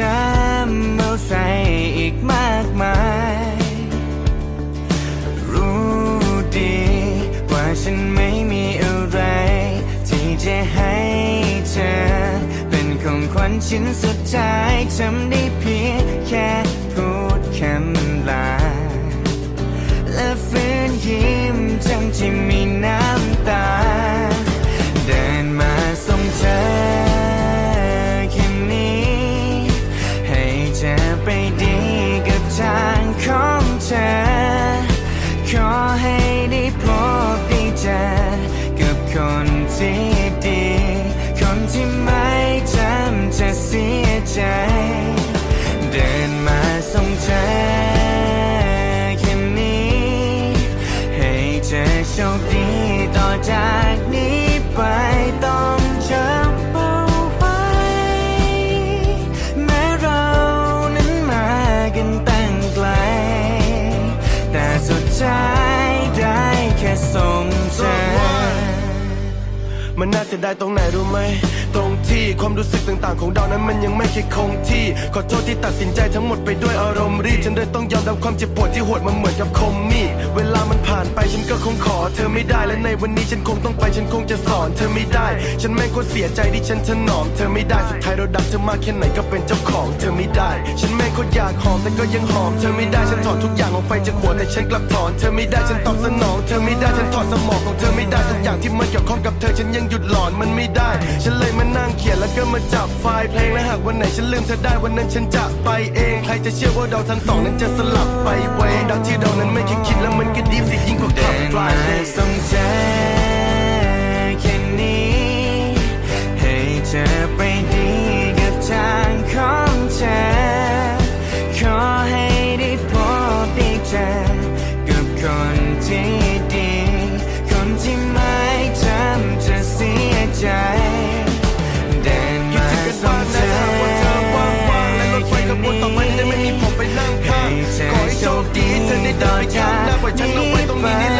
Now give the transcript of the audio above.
จำเอาใส่อีกมากมาย รู้ดีว่าฉันไม่มีอะไร ที่จะให้เธอ เป็นของขวัญชิ้นสุดท้ายทำได้เพียงแค่พูดคำ ไปดีกับทางของเธอ ขอให้ได้พบได้เจอกับคนที่ดี คนที่ไม่ทำจะเสียใจ เดินมาส่งเธอแค่นี้ ให้เธอโชคดีต่อจากนี้ไปต้อง มันน่าเสียดายตรงไหนรู้ไหม ตรงที่ความรู้สึกต่างๆ ของเรานั้นมันยังไม่คิดคงที่ ขอโทษที่ตัดสินใจทั้งหมดไปด้วยอารมณ์รีบฉันเลยต้องยอมรับความเจ็บปวดที่โหดมันเหมือนกับคมมีดเวลามันผ่านไปฉัน งขอเธอไม่ได้และในวันนี้ฉันคงต้องไปฉันคงจะสอนเธอไม่ได้ ฉันแม่งโคตรเสียใจที่ฉันถนอมเธอไม่ได้สุดท้ายเราดักเธอมากแค่ไหนก็เป็นเจ้าของเธอไม่ได้ ฉันแม่งโคตรอยากหอมแต่ก็ยังหอมเธอไม่ได้ฉันถอดทุกอย่างออกไปจากหัวแต่ฉันกลับถอนเธอไม่ได้ฉันตอบสนองเธอไม่ได้ฉันถอดสมองของเธอไม่ได้ทุกอย่างที่มันเกี่ยวข้องกับเธอฉันยังหยุดหลอนมันไม่ได้ ฉันเลยมานั่งเขียนแล้วก็มาจับไฟล์เพลงและหากวันไหนฉันลืมเธอได้วันนั้นฉันจะไปเองใครจะเชื่อว่าเราทั้งสองนั้นจะสลับไปเวดังที่เรานั้นไม่คิดคิดแล้วมันก็ดีสิยิ่งกว่าขับไมาล์ส่งเธอแค่นี้ ให้เธอไปดีกับทางของเธอ ขอให้ได้พบได้เจอกับคนที่ดี คนที่ไม่ทำจะเสียใจเดินคิดมาถึงกันส่บ้างเธนะอหากว่าเธอว่างๆและรถไฟขบวนต่อไปจะไม่มีผมไปนั่งข้างขอให้โชคดีเธอได้เดินไปข้างหน้าปล่อยฉันลงไปตรงนี้นี่